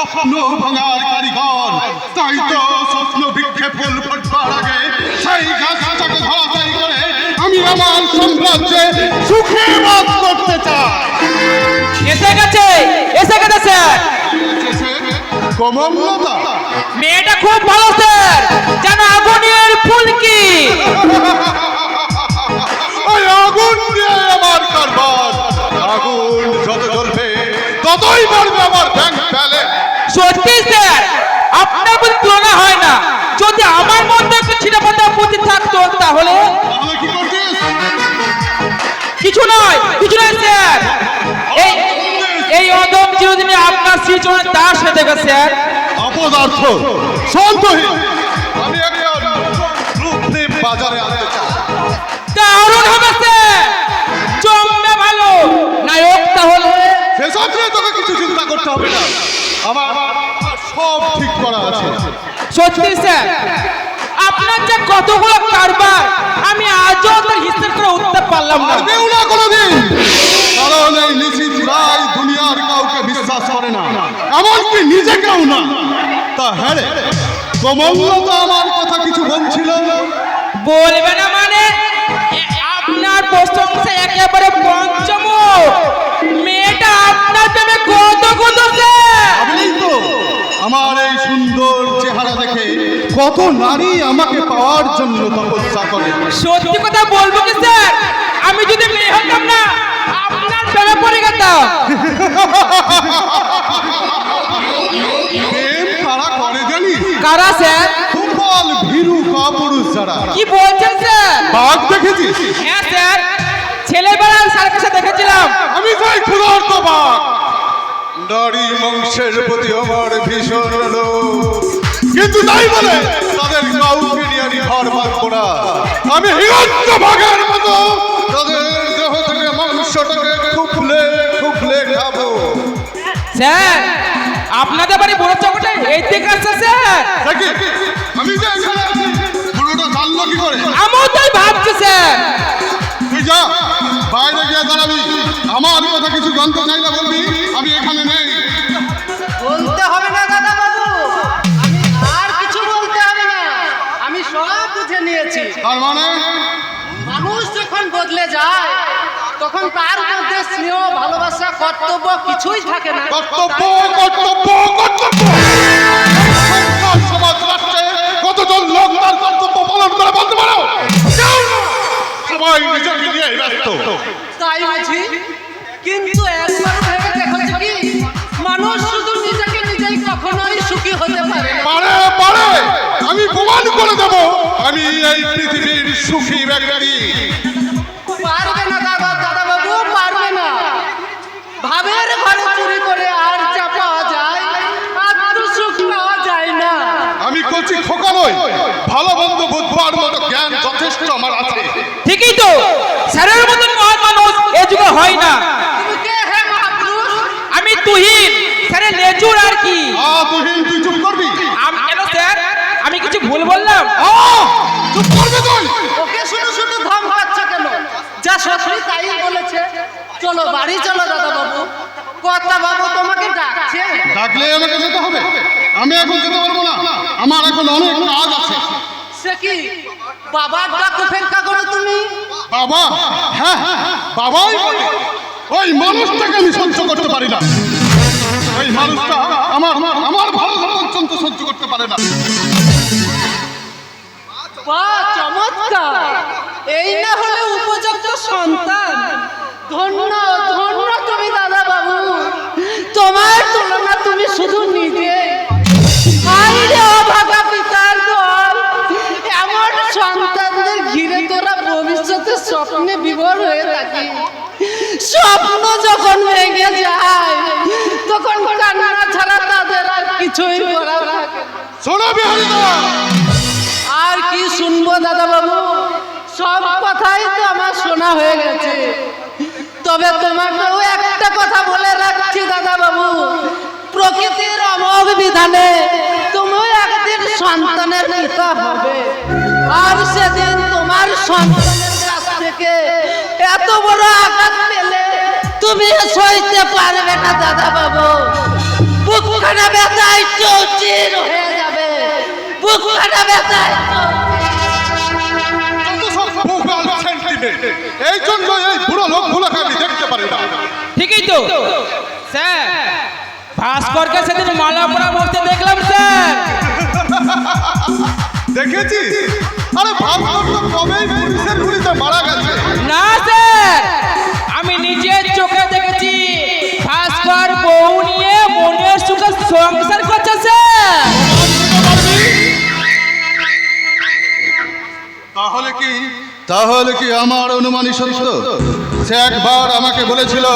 স্বপ্ন ভাঙার কারিগর। তাই তো স্বপ্ন বৃক্ষে ফুল ফুটবার আগে সেই গাছটাকে ধরাশায়ী করে আমি আমার সাম্রাজ্যে সুখে বাস করতে চাই। এসে গেছে এসে গেছে স্যার। কমলতা মেয়েটা খুব ভালো স্যার। যেন আগুনের ফুলকি। ওই আগুন দিয়ে আমার কারবার। আগুন যত জ্বলবে ততই বাড়বে আমার ব্যাংক ব্যালেন্স। সত্যি স্যার আপনার প্রতি তুলনা হয় না। যদি আমার মধ্যে একটু ছিটাপাতা বুদ্ধি থাকতো তাহলে কিছু নয় কিছু নয় স্যার। এই এই অদম চিরদিনে আপনার সৃজনের দাস হয়ে যাবে স্যার। অপদার্থ। শান্তহীন আমি একটা রূপদীপ বাজারে আনতে চাই। দারুণ হবে স্যার। জমবে ভালো। নায়ক তাহলে সেসব নিয়ে তোকে কিছু চিন্তা করতে হবে না। আমার সব ঠিক করা আছে। সত্যি স্যার। আপনার যে কতগুলো কারবার আমি আজও তার হিসেব করে উঠতে পারলাম না। পারবেও না কোনোদিন। কারণ এই নিশ্চিত রায় দুনিয়ার কাউকে বিশ্বাস করে না। এমনকি নিজেকেও না। তা হ্যাঁ রে কমলতা আমার কথা কিছু বলছিল। বলবে না মানে আপনার প্রশংসা একেবারে পঞ্চম মেয়েটা আপনার প্রেমে কত তো আমার এই সুন্দর চেহারা দেখে কত নারী আমাকে পাওয়ার জন্য তপস্যা করে। সত্যি কথা বলব কি স্যার? আমি যদি মেয়ে হতাম না আপনার প্রেমে পড়ে গেতাম প্রেম করে জানি? কারা স্যার? দুর্বল ভীরু কাপুরুষ যারা। কি বলছেন স্যার? বাঘ দেখেছিস? হ্যাঁ স্যার। ছেলেবেলায় সার্কাসে দেখেছিলাম। আমি চাই ক্ষুধার্ত বাঘ নারী মাংসের প্রতি আমার ভীষণ লোভ কিন্তু তাই বলে তাদের কাউকে নিয়ে আমি ঘর পাবো না। আমি হিরণ্য বাঘের মতো তাদের দেহ থেকে মাংসটাকে খুবলে খুবলে খাব। স্যার আপনাদের বাড়ি বড় চকটে এই দিকে আসছে স্যার। দেখি আমি যে এখানে পুরোটা জানলো কি করে? আমিও তাই ভাবছি স্যার। তুই যা বাইরে গিয়ে দাঁড়াবি। আমার কথা কিছু জানতে চাইলে বলবি আমি এখানে নেই। বলতে হবে না দাদা বাবু। আমি আর কিছু বলতে হবে না। আমি সব বুঝে নিয়েছি। তার মানে? মানুষ যখন বদলে যায় তখন তার মধ্যে স্নেহ ভালোবাসা কর্তব্য কিছুই থাকে না। কর্তব্য কর্তব্য কর্তব্য। সরকার সমাজ রাষ্ট্রে কতজন লোক তার কর্তব্য পালন করে বলতে পারো? না। সবাই নিজেকে নিয়ে ব্যস্ত। তাই বুঝি? কিন্তু একবার ভেবে দেখেছে কি? মানুষ শুধু নিজেকে নিজেই কখনোই সুখী হতে পারে পারে আমি প্রমাণ করে দেব আমি এই পৃথিবীর সুখী ব্যক্তি। পারবে না দাদা দাদা বাবু পারবে না। ভাবের ঘরে চুরি করে আর যা পাওয়া যায় আত্মসুখ পাওয়া যায় না আমি কচি খোকা নই ভালো বন্ধু বুধবার মতো জ্ঞান যথেষ্ট আমার আছে। ঠিকই তো। স্যারের মতন মহান মানুষ এ যুগে হয় না। তুমি কে হে আমি তুহিন। স্যারের লেজুর আর কি? আ তুহিন তুই চুপ করবি? আমি কেন স্যার? আমি কিছু ভুল বললাম? চুপ করবি তুই? ওকে শুধু শুধু ধম পাচ্ছ কেন? যা সত্যি তাই বলেছে। চলো বাড়ি চলো দাদা বাবু কথা বাবু তোমাকে ডাকছে। ডাকলে আমাকে যেতে হবে। আমি এখন যেতে পারব না। আমার এখন অনেক কাজ আছে। সে কি? বাবার ডাক উপেক্ষা করো তুমি। বাবা? হ্যাঁ বাবাই বলে। ওই মানুষটাকে আমি সহ্য করতে পারি না। ওই মানুষটা আমার আমার আমার ভালো পর্যন্ত সহ্য করতে পারে না। বা চমৎকার। এই না হলে উপযুক্ত সন্তান। ধন্য ধন্য তুমি দাদা বাবু তোমার তুলনা তুমি শুধু নিজে। স্বপ্ন যখন ভেঙে যায় তখন কান্না ছাড়া তাদের আর কিছুই করার শোনো আর কি শুনব দাদা বাবু সব কথাই তো আমার শোনা হয়ে গেছে। তবে তোমাকেও একটা কথা বলে রাখছি দাদা বাবু প্রকৃতির অমোঘ বিধানে তুমিও একদিন সন্তানের পিতা হবে। আর সেদিন তোমার সন্তানের কাছ থেকে এত বড় আঘাত পেলে তুমি সইতে পারবে না দাদা বাবু বুক বুকখানা ব্যথায় চৌচির হয়ে যাবে। বুকখানা ব্যথায় এই জন্য এই বুড়ো লোকগুলোকে আমি দেখতে পারি না ঠিকই তো। স্যার ভাস্করকে সেদিন মালা পরা বলতে দেখলাম স্যার। দেখেছিস? আরে ভাবলাম তো কবেই পুলিশের গুলিতে সংসার করছে তাহলে কি? তাহলে কি আমার অনুমানই সত্য? সে একবার আমাকে বলেছিল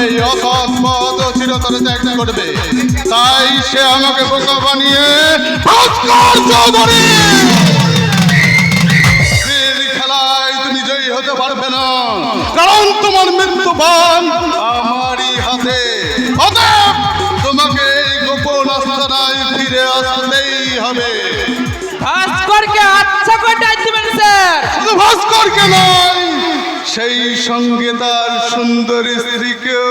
এই অসৎ ও চিরতরে ত্যাগ করবে। তাই সে আমাকে বোকা বানিয়ে ভাস্কর চৌধুরী! খেলায় তুমি জয়ী হতে পারবে না। কারণ তোমার মৃত্যুবান আমারই ভাস্করকে নয়? সেই সঙ্গে তার সুন্দরী স্ত্রীকেও।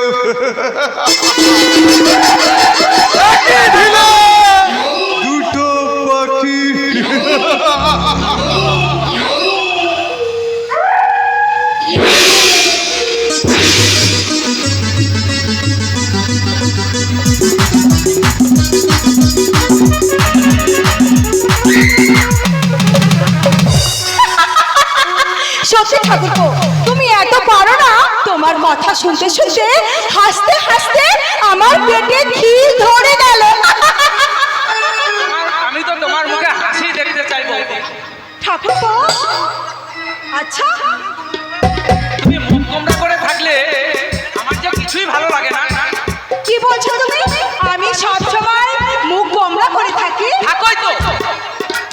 ঠাকুরপো তুমি এত পারো না? তোমার কথা শুনতে শুনতে হাসতে হাসতে আমার পেটে ঘি ধরে গেল। আমি তো তোমার মুখে হাসি দেখতে চাইব। ঠাকুরপো আচ্ছা। তুমি মুখ গোমরা করে থাকলে আমার যে কিছুই ভালো লাগে না। কি বলছো তুমি? আমি সব সময় মুখ গোমরা করে থাকি। থাকোই তো।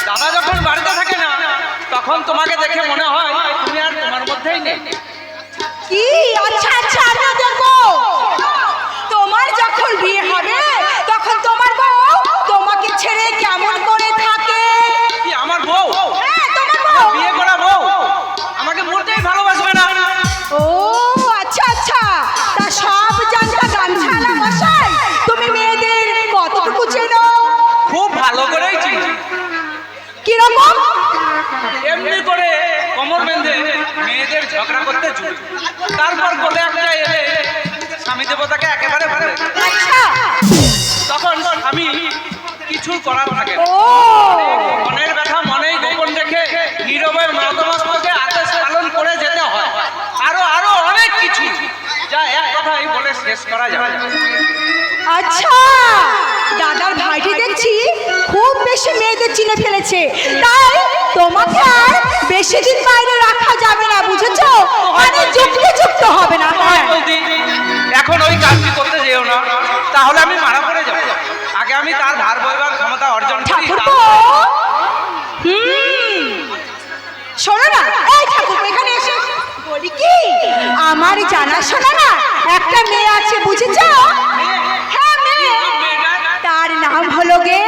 দাদা যখন বাড়িতে থাকে না তখন তোমাকে দেখে মনে হয় কি ঝগড়া করতে তারপর কোলে একটা এলে স্বামী দেবতাকে একেবারে ভুলে আচ্ছা। তখন আমি কিছু করার থাকে মনের ব্যথা মনেই গোপন রেখে নীরবে নতমস্তকে আদেশ পালন করে যেতে হয়। আরও আরও অনেক কিছু যা এক কথাই বলে শেষ করা যাবে আচ্ছা। দাদার ভাইটি দেখছি খুব বেশি মেয়েদের চিনে ফেলেছে। তাই তোমাকে আর বেশি দিন বাইরে রাখা যাবে না বুঝেছ? মানে যুক্ত যুক্ত হবে না হ্যাঁ। এখন ওই কাজটি করতে যেও না তাহলে আমি মারা পড়ে যাব। আগে আমি তার ধার বইবার ক্ষমতা অর্জন করি হুম। শোনো না এই ঠাকুরপো এখানে এসে বলি কি? আমার জানা শোনা না একটা মেয়ে আছে বুঝেছ? হ্যাঁ মেয়ে। তার নাম হলো গে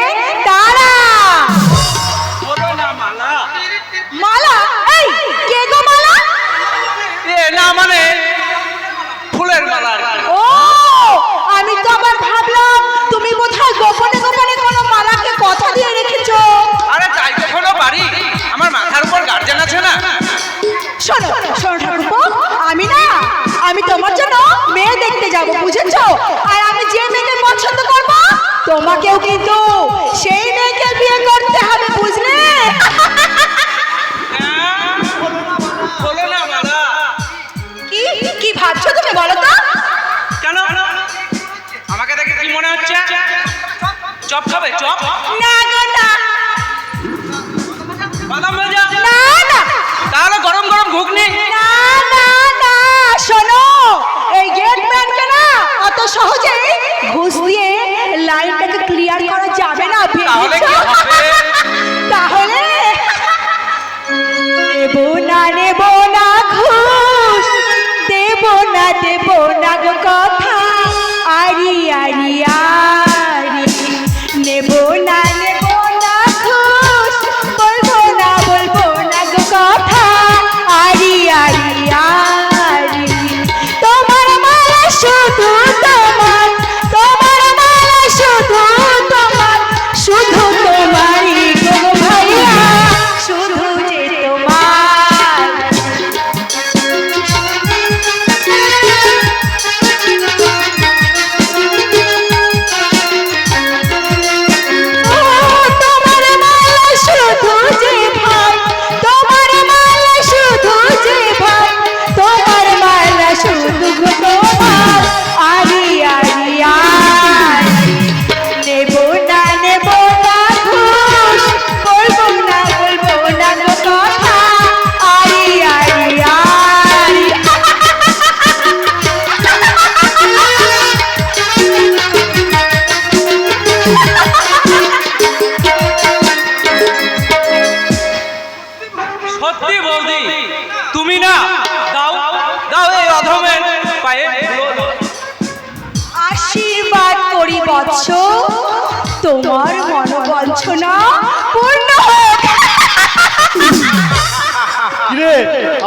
তারা। এই কে গো মালা? এ না মানে ফুলের মালা। ও আমি তো আবার ভাবলাম তুমি বোধহয় গোপনে গোপনে কোনো মালাকে কথা দিয়ে রেখেছো। আরে তাই কখনো পারি আমার মাথার উপর গার্জেন আছে না। শোনো শোনো ঠাকুরপো আমি না আমি তোমার জন্য মেয়ে দেখতে যাব বুঝেছ? আর আমি যে মেয়েকে পছন্দ করব তোমাকেও কিন্তু সেই মেয়েকে বিয়ে করতে চপ খাবে চপ? না গো না। বাদাম ভাজা না না। তাহলে গরম গরম ঘুগনি। না না না শোনো এই গেটম্যানকে না অত সহজে ঘুষ দিয়ে লাইনটাকে ক্লিয়ার করা যাবে না তাহলে কি হবে? তাহলে দেব না নেব না ঘুষ দেব না দেব না গো কথা। আরি আরি আরি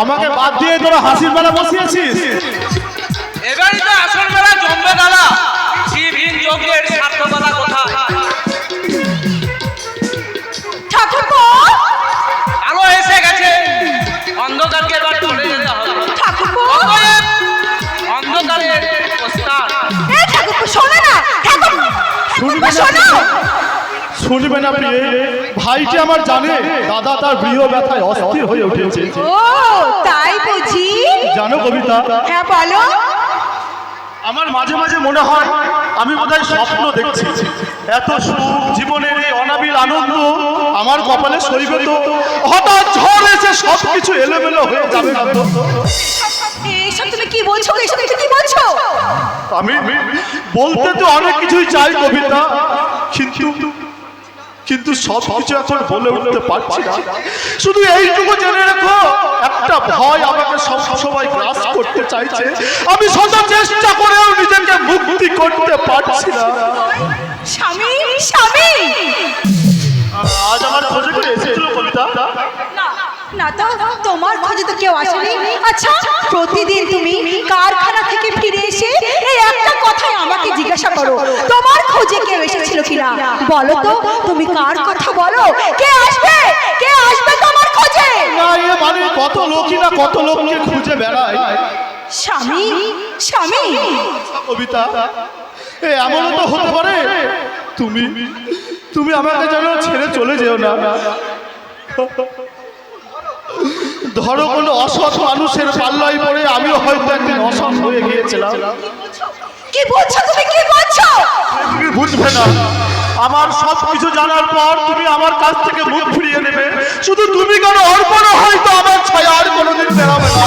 আমাকে বাদ দিয়ে তোরা হাসির বেলা বসিয়েছিস। এবারই তো আসল বেলা জমবে দাদা। শিবহীন যজ্ঞের সার্থকতা কোথায় ঠাকুরপো! আলো এসে গেছে। অন্ধকারকে এবার চলে যেতে হবে। অন্ধকারের শোনো না। শোনো। শুনবে না প্রিয়ে ভাইটি আমার জানে। দাদা তার গৃহ ব্যথায় অস্থির হয়ে উঠেছে। ও তাই বুঝি? জানো কবিতা? হ্যাঁ বলো। আমার মাঝে মাঝে মনে হয় আমি বোধহয় স্বপ্ন দেখছি। এত সুখ জীবনের এই অনাবিল আনন্দ আমার কপালে সইবে তো? হঠাৎ ঝড় এসে সব কিছু এলোমেলো হয়ে যাবে না তো? তুমি কি বলছো? এইসব তুমি কি বলছো? আমি বলতে তো অনেক কিছুই চাই কবিতা কিন্তু কিন্তু সব কিছু এখন বলে উঠতে পারছি না। শুধু এইটুকু জেনে রাখো একটা ভয় আমাকে সব সময় গ্রাস করতে চাইছে। আমি শত চেষ্টা করেও নিজেকে মুক্তি করতে পারছি না। স্বামী স্বামী! আজ আমার খোঁজে করে এসেছিল কবিতা। না তো তোমার খোঁজে তো কেউ আসেনি? আচ্ছা প্রতিদিন তুমি কারখানা থেকে ফিরে এসে এই একটা কথাই আমাকে জিজ্ঞাসা করো। তোমার খোঁজে কেউ এসেছিল কিনা? বলো তো তুমি কার কথা বলো? কে আসবে? কে আসবে তোমার খোঁজে? না এ মানে কত লোকই না কত লোককে খুঁজে বেড়ায়। স্বামী স্বামী। কবিতা এ এমনও তো হতে পারে। তুমি তুমি আমাকে যেন ছেড়ে চলে যেও না। ধরো কোনো অসৎ মানুষের পাল্লাই পড়ে আমিও হয়তো একদিন অসৎ হয়ে গিয়েছিলাম। কি বলছো তুমি? কি বলছো? তুমি বুঝবে না। আমার সব কিছু জানার পর তুমি আমার কাছ থেকে মুখ ফিরিয়ে নেবে। শুধু তুমি কেন অর্পণও হয়তো আমার ছায়া আর কোনোদিন বেরাবে না।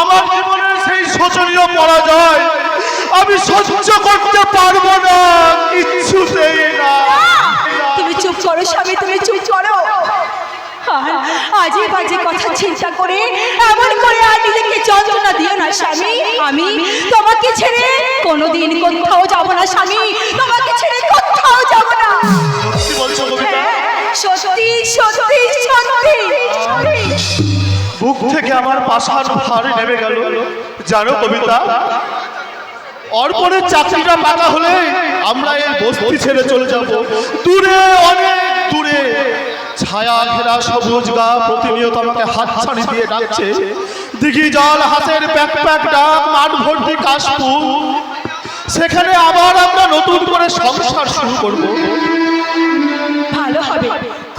আমার জীবনের সেই শোচনীয় পরাজয় আমি সহ্য করতে পারব না কিছুতেই না। তুমি চুপ করো স্বামী তুমি চুপ করো। আর আজে বাজে কথা চিন্তা করে এমন করে আর নিজেকে যন্ত্রণা দিও না স্বামী। আমি তোমাকে ছেড়ে কোনোদিন কোথাও যাব না স্বামী। তোমাকে ছেড়ে কোথাও যাব না। বলছো হ্যাঁ, সত্যি সত্যি সত্যি বুক থেকে আমার পাশার ভার নেমে গেল। জানো কবিতা অর্পণের চাকরিটা পাকা হলে আমরা এই বস্তি ছেড়ে চলে যাব। দূরে অনেক দূরে। ছায়া ঘেরা সবুজ গা প্রতিনিয়ত আমাকে হাত ছাড়ি দিয়ে ডাকছে। দিঘি জল হাতের প্যাক প্যাক ডাক মাঠ ভর্তি কাশফুল। সেখানে আবার আমরা নতুন করে সংসার শুরু করব। ভালো হবে।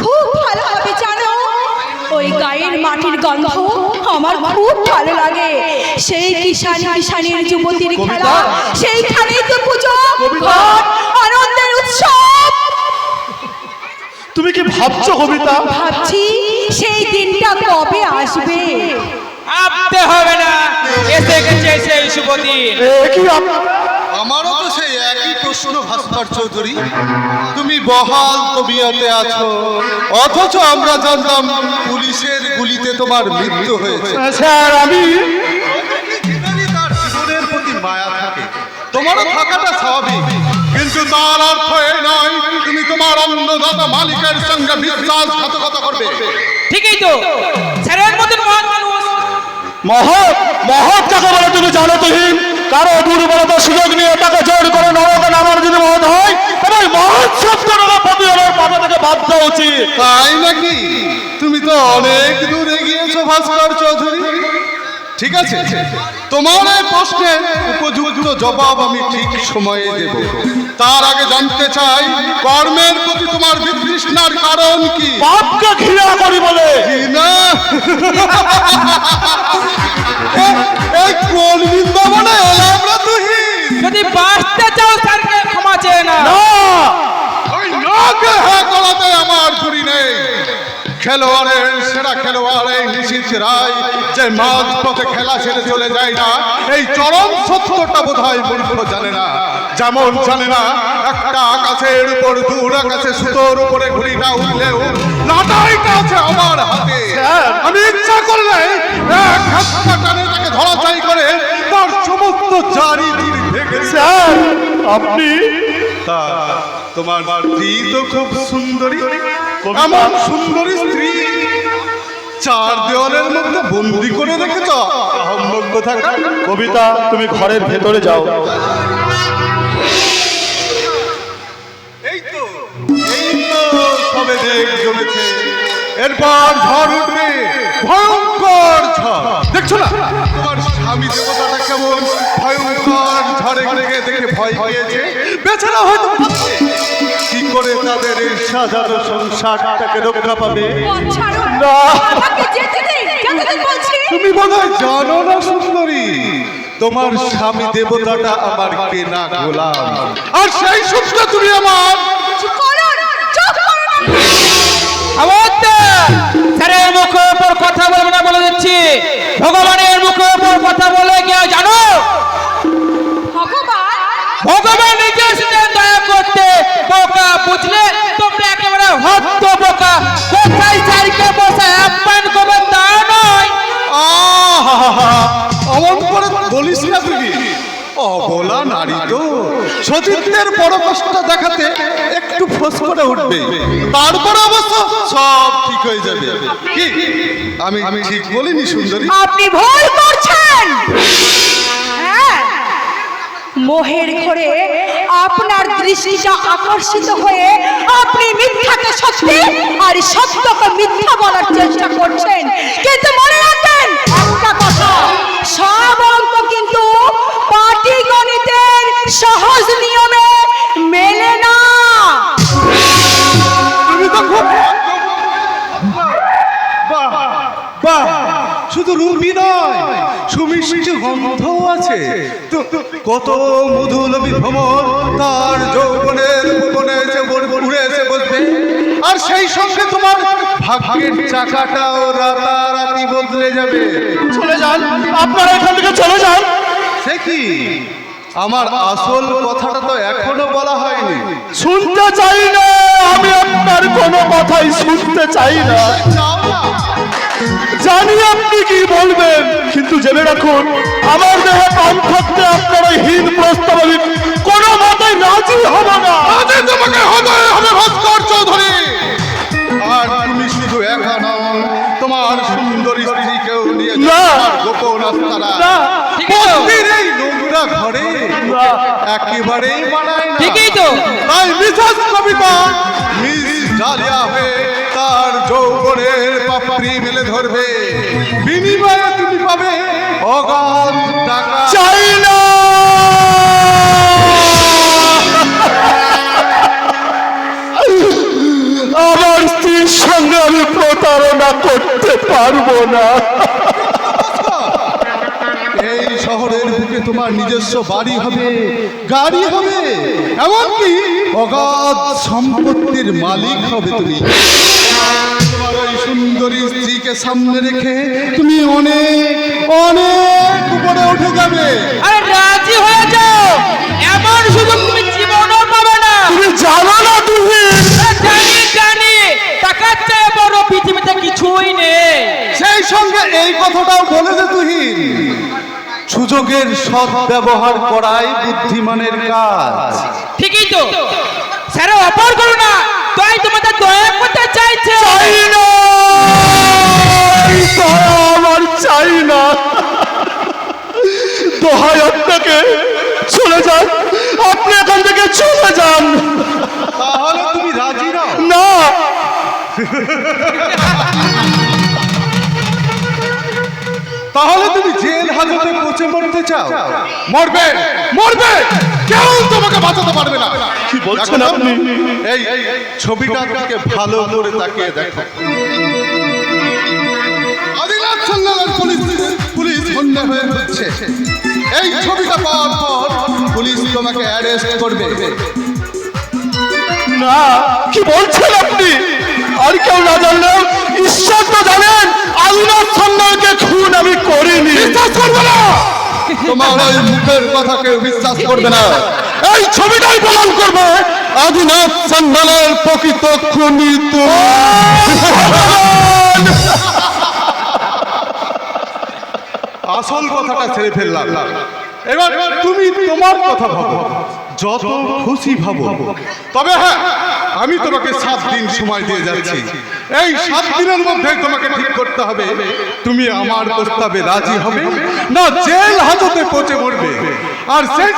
খুব ভালো হবে জানো? ওই গায়ের মাটির গন্ধ আমার খুব ভালো লাগে। সেই কিষান কিষানের যুবতীর খেলা সেইখানেই তো পুজো। আনন্দের উৎসব। তুমি কি ভাবছ কবিতা? ভাবছি সেই দিনটা কবে আসবে? ভাবতে হবে না। এসে গেছে সেই শুভ দিন। এ কি আমারও তো সেই একই প্রশ্ন ভাস্কর চৌধুরী। তুমি বহাল তবিয়াতে আছো। অথচ আমরা জানতাম পুলিশের গুলিতে তোমার মৃত্যু হয়েছে। স্যার আমি তার জীবনের প্রতি মায়া থাকে? তোমারও থাকাটা স্বাভাবিক। তার অর্থ এই নয়। তুমি তোমার অন্নদাতা মালিকের সঙ্গে বিশ্বাসঘাতকতা করবে। ঠিকই তো। স্যারের মতন মহান মানুষ। মহৎ মহৎ কাকে বলে তুমি জানো তুহিন কারও দুর্বলতার সুযোগ নিয়ে তাকে জোর করে নরকে নামার যদি মহৎ হয় তবে মহৎ শব্দটা প্রতি আমার পাতা থেকে বাদ দেওয়া উচিত তাই নাকি? তুমি তো অনেক দূরে গিয়েছো ভাস্কর চৌধুরী। ঠিক আছে তোমার এই প্রশ্নের উপযুক্ত জবাব আমি ঠিক সময়ে দেব। তার আগে জানতে চাই কর্মের প্রতি তোমার বিতৃষ্ণার কারণ কি? পাপকে ঘৃণা করি বলে। এই কোন বৃন্দাবনে তুই যদি বাঁচতে চাও তাকে ক্ষমা চেয়ে না না। ওই হ্যাঁ করাতে আমার খেলোয়াড়ের সেরা খেলোয়াড় এই নিশীথ রায় যে মাঝ পথে খেলা ছেড়ে চলে যায় না এই চরম সত্যটা বোধ হয় মূর্খ জানে না। যেমন জানে না একটা আকাশের উপর দূর আকাশে সুতোর উপরে ঘুড়িটা উঠলেও লাটাইটা আছে আমার হাতে। আমি ইচ্ছা করলে এক হাত টানে তাকে ধরাচাই করে তার সমস্ত জারি ভেঙে স্যার আপনি তা তোমার স্ত্রী তো খুব সুন্দরী। আমার সুন্দরী। স্ত্রী। চার দেওয়ালের মধ্যে বন্দি করে রেখেছ। আহম্মক কোথাকার কবিতা তুমি ঘরের ভেতরে যাও। এই তো এই তো সবে দেখ জমেছে। এরপর ঝড় উঠবে। ভয়ঙ্কর ঝড়। দেখছ না? তোমার স্বামী দেবতাটা কেমন ভয়ঙ্কর ঝড়ে লেগে দেখে ভয় পেয়েছে। বেচারা হয়তো কি করে তাদের এই সাজানো সংসারটাকে রক্ষা পাবে? না। তুমি বোধহয় জানো না সুন্দরী তোমার স্বামী দেবতাটা আমার কেনা গোলাম। আর সেই সূত্র তুমি আমার করুন স্যারের মুখের উপর কথা বলব না বলে দিচ্ছি। ভগবানের মুখের উপর কথা বলে গিয়ে জানো? ভগবান? নিজে এসেছেন দয়া করতে বোকা বুঝলে? তোমরা একেবারে হত্য বোকা কোথায় স্যারকে বসে অবলা নারী তো। সতীত্বের বড় কষ্ট দেখাতে একটু ফোস করে উঠবে। তারপর অবশ্য সব ঠিক হয়ে যাবে। কি? আমি আমি ঠিক বলিনি, সুন্দরী? আপনি ভুল করছেন! হ্যাঁ। মোহের ঘরে আপনার দৃষ্টিটা আকর্ষিত হয়ে আপনি মিথ্যাকে সত্যি আর সত্যকে মিথ্যা বলার চেষ্টা করছেন। কিন্তু মনে রাখবেন একটা কথা, সব অঙ্ক কিন্তু পাটিগণিতের সহজ নিয়মে মেলে না। তুমি তো খুব বাহ বাহ শুধু রূপই নয় সুমিষ্টি গন্ধও আছে। কত মধুলবী ভ্রমর তার যৌবনের ভুবনে বল- উড়ে এসে বসবে আর সেই সঙ্গে তোমার ভাগ্যের চাকাটাও রাতারাতি বদলে যাবে। চলে যান আপনারা এখান থেকে চলে যান। সে কি? আমার আসল কথাটা তো এখনও বলা হয়নি। শুনতে চাই না আমি আপনার কোনো কথাই শুনতে চাই না। জানি আপনি কি বলবেন কিন্তু জেনে রাখুন আমার দেহে কাম থাকতে আপনার ওই হীন প্রস্তাবে কোনো মতেই রাজি হব না। তোমাকে হতে হবে ভাস্কর চৌধুরী। না। তোমার গোপন আস্তানা না। পত্নীর এই নোংরা ঘরে না। একেবারেই মানায় না ঠিকই তো। তাই মিসেস কবিতা মিস ডালিয়া হয়ে তার যৌবনের পাপড়ি মেলে ধরবে বিনিময়ে তুমি পাবে অগাধ টাকা চাই না আমার স্ত্রীর সঙ্গে আমি প্রতারণা করতে পারব না শহরের বুকে তোমার নিজস্ব বাড়ি হবে গাড়ি হবে এমনকি অগাধ সম্পত্তির মালিক হবে তুমি। তোমার ওই সুন্দরী স্ত্রীকে সামনে রেখে তুমি অনেক অনেক উপরে উঠে যাবে। আরে রাজি হয়ে যাও। এমন সুযোগ তুমি জীবনও পাবে না। তুমি জানো না তুমি। জানি জানি। টাকার চেয়ে বড় পৃথিবীতে কিছুই নেই। সেই সঙ্গে এই কথাটাও বলে যে তুহিন। সুযোগের সৎ ব্যবহার করাই বুদ্ধিমানের কাজ। ঠিকই তো। স্যার অপর করো না তাই তোমাদের দয়া করতে চাইছে। চাই না। আমার চাই না। দোহাই আপনাকে চলে যান। আপনি এখান থেকে চলে যান। তাহলে তুমি রাজি নাও না। তাহলে তুমি জেল হাজতে পচে মরতে চাও? মরবে মরবে! কেউ তোমাকে বাঁচাতে পারবে না। কি বলছেন আপনি? এই ছবিটার দিকে ভালো করে তাকিয়ে দেখো। আদিনাথ পুলিশ পুলিশ হয়ে ঘুরছে এই ছবিটা পাওয়ার পর পুলিশ তোমাকে অ্যারেস্ট করবে। না কি বলছেন আপনি? আর কেউ না জানলেও ঈশ্বর তো জানেন আল্লাহ সম্মানকে খুন আমি করিনি। বিশ্বাস করবে না। তোমার ওই মুখের কথা কেউ বিশ্বাস করবে না। এই ছবিটাই প্রমাণ করবে আদিনাথ সন্ধানের প্রকৃত খুনি তুমি। আসল কথাটা ছেড়ে ফেললাম। এবার তুমি তোমার কথা ভাবো যত খুশি ভাবো। তবে হ্যাঁ আমি তোমাকে সাত দিন সময় দিয়ে যাচ্ছি। এই সাত দিনের মধ্যে তোমাকে ঠিক করতে হবে। তুমি আমার প্রস্তাবে রাজি হবে। না জেল হাজতে পচে মরবে। আর সেই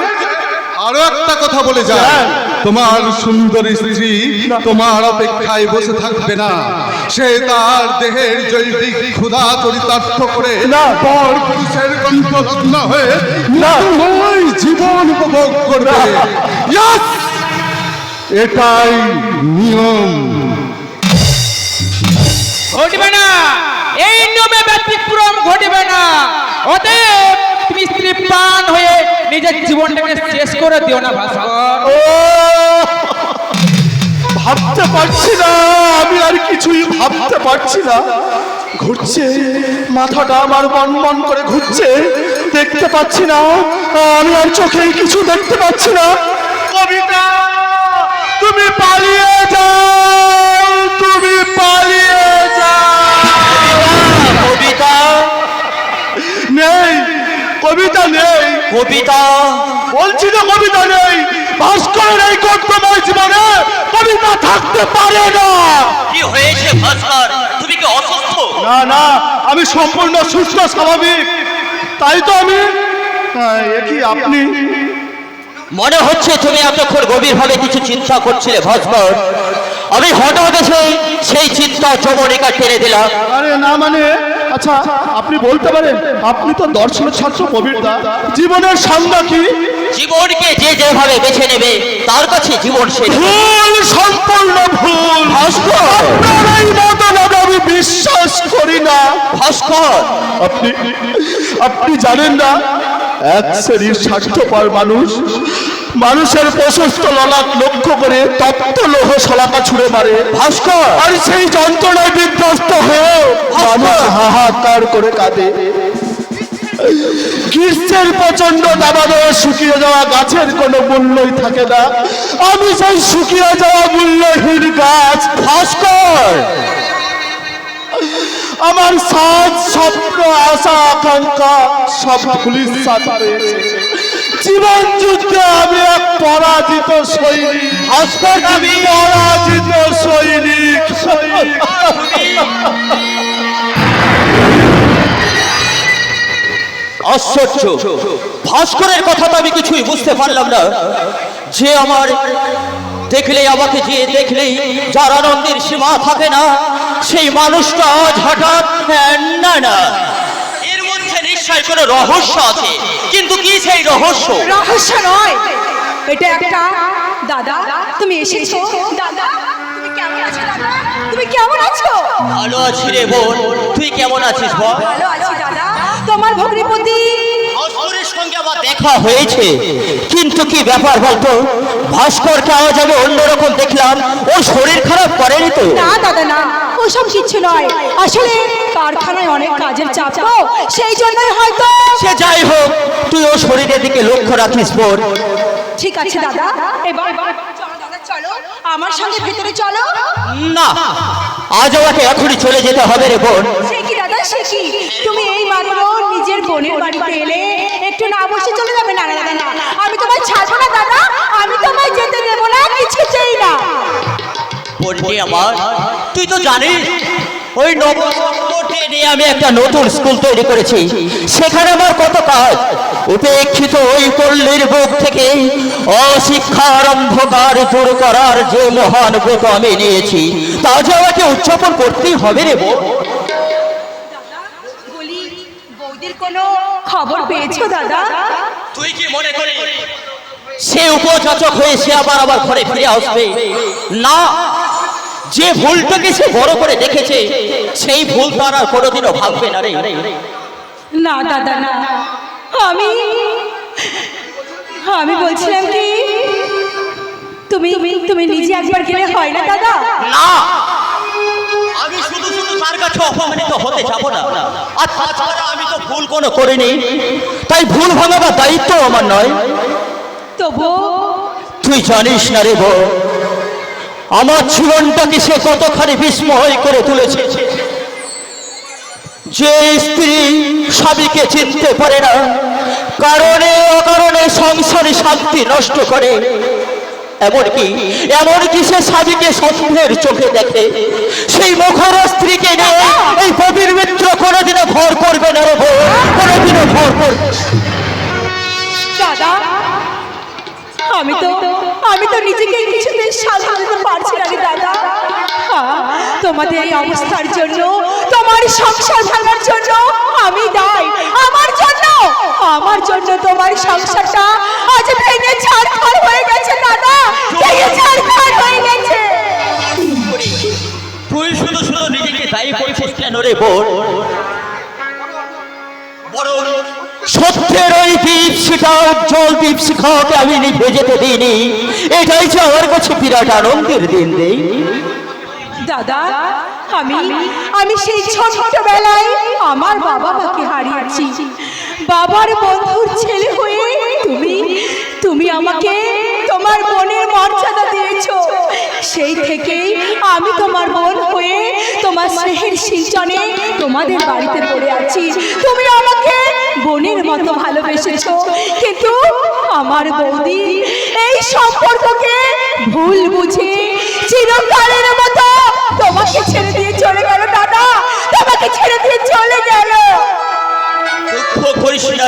আরও একটা কথা বলে যায় তোমার সুন্দরী স্ত্রী তোমার অপেক্ষায় বসে থাকবে না। সে তার দেহের জৈবিক ক্ষুধা চরিতার্থ করে না। পর পুরুষের হয়ে জীবন উপভোগ করবে! এটাই নিয়ম। ঘটবে না। এই নিয়মে ব্যতিক্রম ঘটবে না। অতএব তুমি স্ত্রী প্রাণ হয়ে নিজের জীবনটাকে শেষ করে দিও না ভাস্কর। ও ভাবতে পারছি না। আমি আর কিছুই ভাবতে পারছি না। ঘুরছে মাথাটা আমার বন বন করে ঘুরছে। দেখতে পাচ্ছি না। আমি আর চোখে কিছু দেখতে পাচ্ছি না। কবিতা তুমি পালিয়ে যাও তুমি পালিয়ে যাও। কবিতা নেই কবিতা নেই। কবিতা। বলছি না কবিতা নেই। ভাস্করের এই কর্তব্যময় জীবনে কবিতা থাকতে পারে না। কি হয়েছে ভাস্কর? তুমি কি অসুস্থ? না না আমি সম্পূর্ণ সুস্থ স্বাভাবিক। তাই তো আমি কি আপনি মনে হচ্ছে তুমি এতক্ষণ গভীরভাবে কিছু চিন্তা করছিলে ভাস্কর আমি হঠাৎ এসে সেই চিন্তা চমনিকা টেনে দিলাম। আরে না মানে আচ্ছা আপনি বলতে পারেন আপনি তো দর্শন ছাত্র কবিরদা জীবনের সংজ্ঞা কি? জীবনকে যে যেভাবে বেছে নেবে তার কাছে জীবন শেষ ভুল সম্পূর্ণ ভুল। ভাস্কর মতবাদ আমি বিশ্বাস করি না। ভাস্কর আপনি আপনি জানেন না এক শ্রেণির স্বার্থপর মানুষ মানুষের প্রশস্ত ললাট লক্ষ্য করে তপ্ত লৌহ শলাকা ছুঁড়ে মারে। ভাস্কর! আর সেই যন্ত্রণায় বিধ্বস্ত হয়ে মানুষ হাহাকার করে কাঁদে। গ্রীষ্মের প্রচণ্ড দাবাদয়ে শুকিয়ে যাওয়া গাছের কোনো মূল্যই থাকে না। আমি সেই শুকিয়ে যাওয়া মূল্যহীন গাছ। ভাস্কর! আমার সাত স্বপ্ন আশা আকাঙ্ক্ষা সব পুলিশ জীবন যুদ্ধে আমি এক পরাজিত সৈনিক। ভাস্কর আমি পরাজিত সৈনিক। সৈনিক আশ্চর্য ভাস্করের কথা তো আমি কিছুই বুঝতে পারলাম না। যে আমার দেখলেই আমাকে যে দেখলেই যার আনন্দের সীমা থাকে না সেই মানুষটা আজ হঠাৎ হ্যাঁ, না না। এর মধ্যে নিশ্চয় কোনো রহস্য আছে। কিন্তু কি সেই রহস্য? রহস্য নয়। এটা একটা দাদা তুমি এসেছ? দাদা তুমি কেমন আছো দাদা? তুমি কেমন আছো? ভালো আছি রে বোন। তুই কেমন আছিস বল? ভালো আছি দাদা। তোমার ভগ্নিপতি? ভাস্করের সঙ্গে আমার দেখা হয়েছে। কিন্তু কি ব্যাপার বলতো? ভাস্করকে আমি অন্যরকম দেখলাম। ও শরীর খারাপ করেনি তো? না দাদা না। ওসব কিচ্ছু নয়। আসলে কারখানায় অনেক কাজের চাপ তো সেই জন্যই হয়তো সে যাই হোক তুই ও শরীরের দিকে লক্ষ্য রাখিস বোন। ঠিক আছে দাদা। এবার চলো আমার সঙ্গে ভেতরে চলো। না আজ আমাকে এখনই চলে যেতে হবে রে বোন। সে কি দাদা সে কি? তুমি এই মাত্র নিজের বোনের বাড়িতে এলে একটু না বসে চলে যাবে? না দাদা না আমি তোমায় ছাড়বো না দাদা। আমি তোমায় যেতে দেবো না কিছুতেই না। বোনটি আমার? তুই তো জানিস ওই নবদম্পতি নিয়ে আমি একটা নতুন স্কুল তৈরি করেছি। সেখানে আমার কত কাজ। উপেক্ষিত ওই পল্লীর বুক থেকে অশিক্ষার অন্ধকার দূর করার যে মহান ব্রত আমি নিয়েছি তা যে আমাকে উদযাপন করতেই হবে রে বোন কোনো খবর পেয়েছ দাদা? তুই কি মনে করি সে উপযাচক হয়ে সে আবার আবার ঘরে ফিরে আসবে? না যে ভুলটাকে সে বড় করে দেখেছে সেই ভুল তার আর কোনোদিনও ভাববে না রে। না দাদা না। আমি আমি বলছিলাম কি তুমি তুমি নিজে একবার গেলে হয় না দাদা? না! আমি শুধু শুধু তার কাছে অপমানিত হতে যাব না। আর তাছাড়া আমি তো ভুল কোনো করিনি। তাই ভুল ভাঙাবার দায়িত্ব আমার নয়। তবু তুই জানিস না রে বউ আমার জীবনটাকে সে কতখানি বিস্ময় করে তুলেছে। যে স্ত্রী স্বামীকে চিনতে পারে না, কারণে অকারণে সংসারে শান্তি নষ্ট করে। এমনকি এমনকি সে স্বামীকে স্বপ্নের চোখে দেখে, সেই মুখর স্ত্রীকে নিয়ে এই কবির মিত্র কোনোদিনও ঘর করবে না রে তোমাদের এই অবস্থার জন্য, তোমার সংসার ভাঙার জন্য আমি দায়। আমার জন্য আমার জন্য তোমার সংসারটা আজ ভেঙে ছাড়খাড় হয়ে গেছে দাদা ভেঙে ছাড়খাড় হয়ে গেছে। তুই শুধু শুধু নিজেকে দায়ী করছিস কেন রে বোন? সত্যের ওই দ্বীপ শিখা উজ্জ্বল দ্বীপ শিখাকে আমি নিভে যেতে দিইনি। এটাই যে আমার কাছে বিরাট আনন্দের দিন রে দাদা আমি আমি সেই ছোটবেলায় আমার বাবা মাকে হারিয়েছি। বাবার বন্ধুর ছেলে হয়ে তুমি তুমি আমাকে তোমার বোনের মর্যাদা দিয়েছ। সেই থেকেই আমি তোমার বোন হয়ে তোমার স্নেহের সিঞ্চনে তোমাদের বাড়িতে পড়ে আছি। তুমি আমাকে বোনের মতো ভালোবেসেছ। কিন্তু আমার বৌদি এই সম্পর্ককে ভুল বুঝে চিরকালের মতো তোমাকে ছেড়ে দিয়ে চলে গেল, দাদা। তোমাকে ছেড়ে দিয়ে চলে গেল। দুঃখ করিস না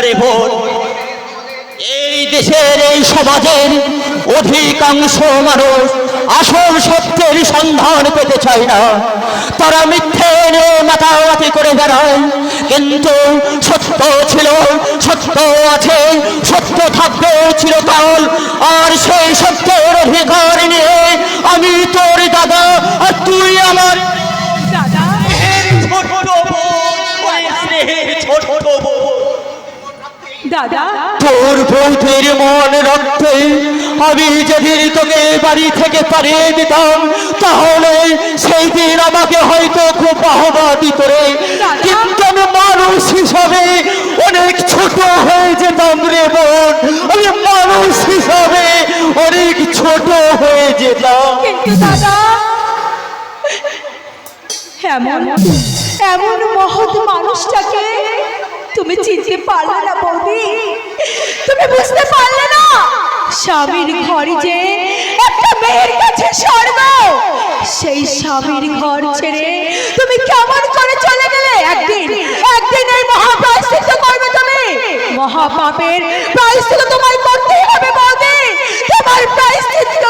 এই দেশের, এই সমাজের অধিকাংশ মানুষ আসল সত্যের সন্ধান পেতে চায় না। তারা মিথ্যে নিয়ে মাতামাতি করে বেড়ায়। কিন্তু সত্য ছিল সত্য আছে সত্য থাকবে চিরকাল। আর সেই সত্যের অধিকার নিয়ে আমি তোর দাদা আর তুই আমার দাদা তোর বৌদের মন রাখতে আমি যদি তোকে বাড়ি থেকে পাঠিয়ে দিতাম, তাহলে সেই দিন আমাকে হয়তো খুব বাহবা দিত রে কিন্তু আমি মানুষ হিসাবে অনেক ছোট হয়ে যেতাম রে বোন। আমি মানুষ হিসাবে অনেক ছোট হয়ে যেতাম। দাদা, এমন এমন মহৎ মানুষটাকে তুমি চিনতে পারলে না বৌদি। তুমি বুঝতে পারলে না? স্বামীর ঘরে যে একটা মেয়ের কাছে স্বর্গ সেই স্বামীর ঘর ছেড়ে তুমি কেমন করে চলে গেলে? একদিন একদিন। এই মহাপ্রায়শ্চিত করবে তুমি। মহাপাপের প্রায়শ্চিত তোমায় করতেই হবে বৌদি। তোমার প্রায়শ্চিত্ত